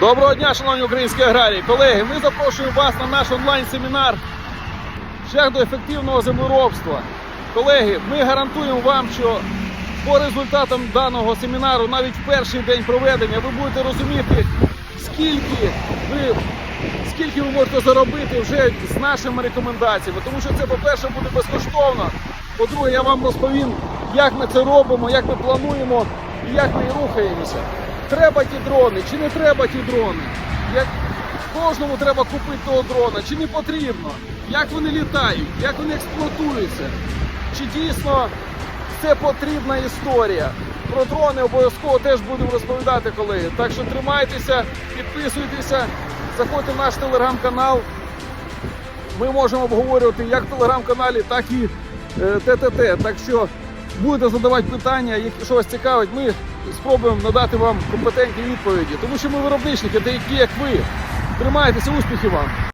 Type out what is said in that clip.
Доброго дня, шановні українські аграрії. Колеги, ми запрошуємо вас на наш онлайн-семінар Шлях до ефективного землеробства. Колеги, ми гарантуємо вам, що по результатам даного семінару, навіть в перший день проведення, ви будете розуміти, скільки ви, скільки ви можете заробити вже з нашими рекомендаціями. Тому що це, по-перше, буде безкоштовно. По-друге, я вам розповім, як ми це робимо, як ми плануємо і як ми рухаємося. Треба ті дрони, чи не треба ті дрони? Як кожному треба купити того дрона, чи не потрібно? Як вони літають, як вони експлуатуються? Чи дійсно це потрібна історія? Про дрони обов'язково теж будемо розповідати, колеги. Так що тримайтеся, підписуйтеся, заходьте в наш телеграм-канал. Ми можемо обговорювати як в телеграм-каналі, так і е, ТТТ. Так що будете задавати питання, які що вас цікавить, ми спробуємо надати вам компетентні відповіді. Тому що ми виробничники, деякі як ви. Тримайтеся, успіхів вам!